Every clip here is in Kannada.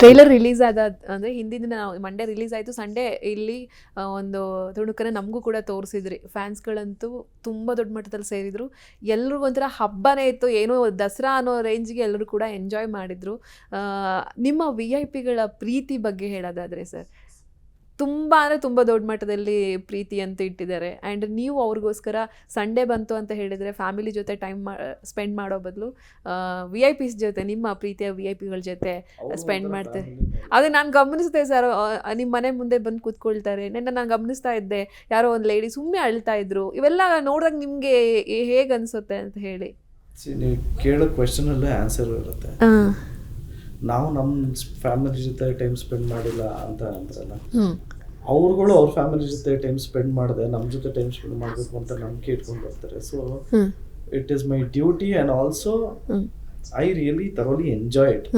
ಟ್ರೈಲರ್ ರಿಲೀಸ್ ಆದ, ಅಂದ್ರೆ ಹಿಂದಿನ ದಿನ ಮಂಡೇ ರಿಲೀಸ್ ಆಯ್ತು ಸಂಡೇ ಇಲ್ಲಿ ಒಂದು ತುಣುಕನ ನಮಗೂ ಕೂಡ ತೋರಿಸಿದ್ರಿ. ಫ್ಯಾನ್ಸ್ಗಳಂತೂ ತುಂಬಾ ದೊಡ್ಡ ಮಟ್ಟದಲ್ಲಿ ಸೇರಿದ್ರು. ಎಲ್ಲರೂ ಒಂಥರ ಹಬ್ಬನೇ ಇತ್ತು, ಏನೋ ದಸರಾ ಅನ್ನೋ ರೇಂಜ್ಗೆ ಎಲ್ಲರೂ ಕೂಡ ಎಂಜಾಯ್ ಮಾಡಿದ್ರು. ನಿಮ್ಮ ವಿ ಐ ಪಿಗಳ ಪ್ರೀತಿ ಬಗ್ಗೆ ಹೇಳೋದಾದ್ರೆ ಸರ್? ತುಂಬ ಅಂದರೆ ತುಂಬ ದೊಡ್ಡ ಮಟ್ಟದಲ್ಲಿ ಪ್ರೀತಿ ಅಂತ ಇಟ್ಟಿದ್ದಾರೆ. ಆ್ಯಂಡ್ ನೀವು ಅವ್ರಿಗೋಸ್ಕರ ಸಂಡೇ ಬಂತು ಅಂತ ಹೇಳಿದರೆ ಫ್ಯಾಮಿಲಿ ಜೊತೆ ಟೈಮ್ ಮಾ ಸ್ಪೆಂಡ್ ಮಾಡೋ ಬದಲು ವಿ ಐ ಪಿಸ್ ಜೊತೆ ನಿಮ್ಮ ಪ್ರೀತಿಯ ವಿ ಐ ಪಿಗಳ ಜೊತೆ ಸ್ಪೆಂಡ್ ಮಾಡ್ತೆ. ಅದು ನಾನು ಗಮನಿಸಿದೆ ಸರ್ ನಿಮ್ಮ ಮನೆ ಮುಂದೆ ಬಂದು ಕೂತ್ಕೊಳ್ತಾರೆ. ನೆನ್ನೆ ನಾನು ಗಮನಿಸ್ತಾ ಇದ್ದೆ ಯಾರೋ ಒಂದು ಲೇಡಿ ಸುಮ್ಮನೆ ಅಳ್ತಾ ಇದ್ರು. ಇವೆಲ್ಲ ನೋಡಿದಾಗ ನಿಮಗೆ ಹೇಗೆ ಅನಿಸುತ್ತೆ ಅಂತ ಹೇಳಿ. ಕೇಳೋ ಕ್ವಶನಲ್ಲೇ ಆನ್ಸರ್ ಇರುತ್ತೆ. ನಾವು ನಮ್ಮ ಫ್ಯಾಮಿಲಿ ಜೊತೆ ಟೈಮ್ ಸ್ಪೆಂಡ್ ಮಾಡಿಲ್ಲ ಅಂತ ಅಂದ್ರಲ್ಲ ಅವ್ರುಗಳು ಅವ್ರ ಫ್ಯಾಮಿಲಿ ಜೊತೆ ಟೈಮ್ ಸ್ಪೆಂಡ್ ಮಾಡಿದೆ ನಮ್ಮ ಜೊತೆ ಟೈಮ್ ಸ್ಪೆಂಡ್ ಮಾಡಬೇಕು ಅಂತ ನಂಬಿಕೆ ಇಟ್ಕೊಂಡು ಬರ್ತಾರೆ so it is my duty and also I really truly enjoy it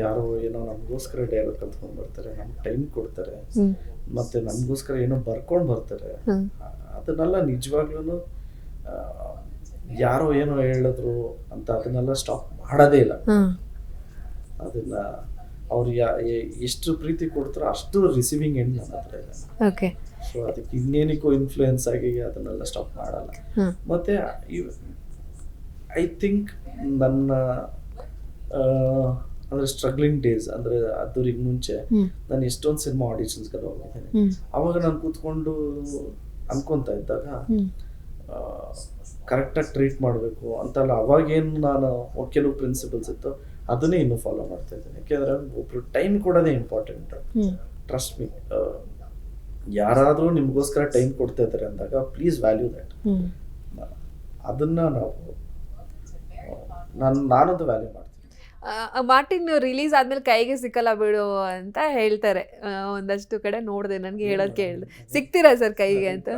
ಯಾರೋ ಏನೋ ನಮಗೋಸ್ಕರ ಡೈಲಾಗ್ ಕಲ್ತ್ಕೊಂಡು ಬರ್ತಾರೆ ನಮ್ಗೆ ಟೈಮ್ ಕೊಡ್ತಾರೆ ಮತ್ತೆ ನಮಗೋಸ್ಕರ ಏನೋ ಬರ್ಕೊಂಡು ಬರ್ತಾರೆ. ಅದನ್ನೆಲ್ಲ ನಿಜವಾಗ್ಲೂ ಯಾರೋ ಏನೋ ಹೇಳಿದ್ರು ಅಂತ ಅದನ್ನೆಲ್ಲ ಸ್ಟಾಪ್ ಮಾಡೋದೇ ಇಲ್ಲ. ಅದನ್ನ ಅವ್ರು ಯಾ ಎಷ್ಟು ಪ್ರೀತಿ ಕೊಡ್ತಾರೋ ಅಷ್ಟು ರಿಸೀವಿಂಗ್ ಎಂಡ್ ನನ್ನ ಹತ್ರ ಇದೆ. ಓಕೆ ಸೊ ಅದಕ್ಕೆ ಇನ್ನೇನಕ್ಕೂ ಇನ್ಫ್ಲೂಯೆನ್ಸ್ ಆಗಿ ಅದನ್ನೆಲ್ಲ ಸ್ಟಾಪ್ ಮಾಡಲ್ಲ. ಮತ್ತೆ ಐ ಥಿಂಕ್ ನನ್ನ ಅಂದ್ರೆ ಸ್ಟ್ರಗ್ಲಿಂಗ್ ಡೇಸ್ ಅಂದ್ರೆ ಅದರಿಗೆ ಮುಂಚೆ ನಾನು ಎಷ್ಟೊಂದು ಸಿನಿಮಾ ಆಡಿಷನ್ಸ್ಗೆಲ್ಲ ಹೋಗಿದ್ದೇನೆ. ಅವಾಗ ನಾನು ಕೂತ್ಕೊಂಡು ಅನ್ಕೊಂತ ಇದ್ದಾಗ ಕರೆಕ್ಟಾಗಿ ಟ್ರೀಟ್ ಮಾಡಬೇಕು ಅಂತಲ್ಲ ಅವಾಗೇನು ನಾನು ಕೆಲವು ಪ್ರಿನ್ಸಿಪಲ್ಸ್ ಇತ್ತು. ಅದನ್ನೇ ಇನ್ನೂ ಫಾಲೋ ಮಾಡ್ತಾ ಇದ್ದೀನಿ. ಯಾಕೆಂದ್ರೆ ಒಬ್ರು ಟೈಮ್ ಕೊಡೋದೇ ಇಂಪಾರ್ಟೆಂಟ್ ಟ್ರಸ್ಟ್ ಮೀ ಯಾರಾದರೂ ನಿಮಗೋಸ್ಕರ ಟೈಮ್ ಕೊಡ್ತಾ ಇದ್ದಾರೆ ಅಂದಾಗ ಪ್ಲೀಸ್ ವ್ಯಾಲ್ಯೂ ದಟ್ ಅದನ್ನ ನಾವು ನಾನು ನಾನೊಂದು ವ್ಯಾಲ್ಯೂ ಮಾಡ್ತೀನಿ. ಮಾರ್ಟಿನ್ ರಿಲೀಸ್ ಆದ್ಮೇಲೆ ಕೈಗೆ ಸಿಕ್ಕಲ್ಲ ಬಿಡು ಅಂತ ಹೇಳ್ತಾರೆ. ಒಂದಷ್ಟು ಕಡೆ ನೋಡಿದೆ ನನಗೆ ಹೇಳೋದು. ಕೇಳಿದೆ ಸಿಗ್ತೀರಾ ಸರ್ ಕೈಗೆ ಅಂತ?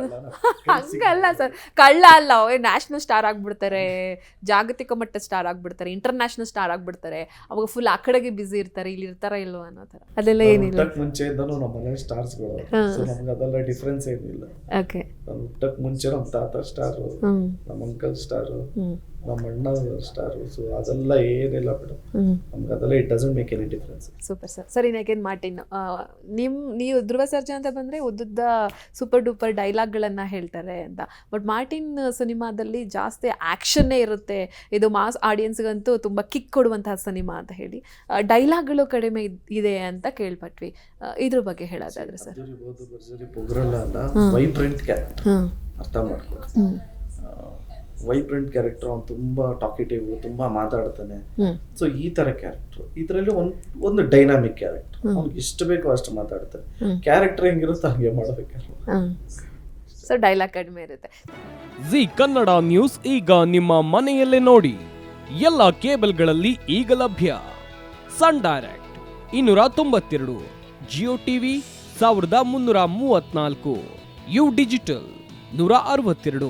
ಹಂಗಲ್ಲ ಸರ್. ಕಳ್ಳ ಅಲ್ಲ ಅವೇ ನ್ಯಾಷನಲ್ ಸ್ಟಾರ್ ಆಗ್ಬಿಡ್ತಾರೆ. ಜಾಗತಿಕ ಮಟ್ಟ ಸ್ಟಾರ್ ಆಗಿಬಿಡ್ತಾರೆ. ಇಂಟರ್ನ್ಯಾಷನಲ್ ಸ್ಟಾರ್ ಆಗಿಬಿಡ್ತಾರೆ. ಅವಾಗ ಫುಲ್ ಆ ಕಡೆಗೆ ಬ್ಯುಸಿ ಇರ್ತಾರೆ. ಇಲ್ಲಿ ಇರ್ತಾರ ಇಲ್ವೋ ಅನ್ನೋ ಥರ. ಅದೆಲ್ಲ ಏನಿಲ್ಲ. ಮುಂಚೆ ಸ್ಟಾರ್ಸ್ಗಳು ಅದೆಲ್ಲ ಡಿಫ್ರೆನ್ಸ್ ಏನಿಲ್ಲ. ಓಕೆ ನಾನು ಹುಟ್ಟಕ್ ಮುಂಚೆ ನಮ್ಮ ತಾತ ಸ್ಟಾರು ನಮ್ಮ ಅಂಕಲ್ ಸ್ಟಾರು ನಮ್ಮ ಅಣ್ಣ ಸ್ಟಾರ್ ಸೊ ಅದೆಲ್ಲ ಏನಿಲ್ಲ ಮೇಡಮ್ ಹ್ಮ್. ನಮ್ಗೆ ಅದೆಲ್ಲ it doesn't make any difference super sir ಸರಿ ನಾಗೇನ್ ಮಾರ್ಟಿನ್ ನಿಮ್ ನೀವು ಧ್ರುವ ಸರ್ಜಾ ಅಂತ ಬಂದರೆ ಉದ್ದುದ್ದ ಸೂಪರ್ ಡೂಪರ್ ಡೈಲಾಗ್ಗಳನ್ನು ಹೇಳ್ತಾರೆ ಅಂತ. ಬಟ್ ಮಾರ್ಟಿನ್ ಸಿನಿಮಾದಲ್ಲಿ ಜಾಸ್ತಿ ಆ್ಯಕ್ಷನ್ನೇ ಇರುತ್ತೆ. ಇದು ಮಾಸ್ ಆಡಿಯನ್ಸ್ಗಂತೂ ತುಂಬ ಕಿಕ್ ಕೊಡುವಂತಹ ಸಿನಿಮಾ ಅಂತ ಹೇಳಿ. ಡೈಲಾಗ್ಗಳು ಕಡಿಮೆ ಇದ್- ಅಂತ ಕೇಳ್ಪಟ್ವಿ. ಇದ್ರ ಬಗ್ಗೆ ಹೇಳೋದಾದ್ರೆ ಸರ್ ಅಲ್ಲ ವೈಬ್ರೆಂಟ್ ಕ್ಯಾರೆಕ್ಟರ್ ಅರ್ಥ ಮಾಡ್ಕೊಳ್ಳಿ ವೈಬ್ರೆಂಟ್ ಕ್ಯಾರೆಕ್ಟರ್ ಅವ್ನು ತುಂಬಾ ಟಾಕಿಟಿವ್ ತುಂಬಾ ಮಾತಾಡ್ತಾನೆ. ಸೊ ಈ ತರ ಕ್ಯಾರೆಕ್ಟರ್ ಇದರಲ್ಲಿ ಒಂದು ಒಂದು ಡೈನಾಮಿಕ್ ಕ್ಯಾರೆಕ್ಟರ್ ಅವ್ನಿಗೆ ಎಷ್ಟು ಬೇಕೋ ಅಷ್ಟು ಮಾತಾಡ್ತಾನೆ. ಕ್ಯಾರೆಕ್ಟರ್ ಹೆಂಗಿರುತ್ತೆ ಹಂಗೆ ಮಾಡ್ಬೇಕಾದ್ರೆ ಹಾಂ ಸೊ ಡೈಲಾಗ್ ಕಡಿಮೆ ಇರುತ್ತೆ. ಜಿ ಕನ್ನಡ ನ್ಯೂಸ್ ಈಗ ನಿಮ್ಮ ಮನೆಯಲ್ಲೇ ನೋಡಿ. ಎಲ್ಲ ಕೇಬಲ್ಗಳಲ್ಲಿ ಈಗ ಲಭ್ಯ. ಸನ್ ಡೈರೆಕ್ಟ್ ಇನ್ನೂರ ತೊಂಬತ್ತೆರಡು. ಜಿಯೋ ಟಿವಿ ಸಾವಿರದ ಮುನ್ನೂರ ಮೂವತ್ನಾಲ್ಕು ಯು ಡಿಜಿಟಲ್ ನೂರ ಅರವತ್ತೆರಡು.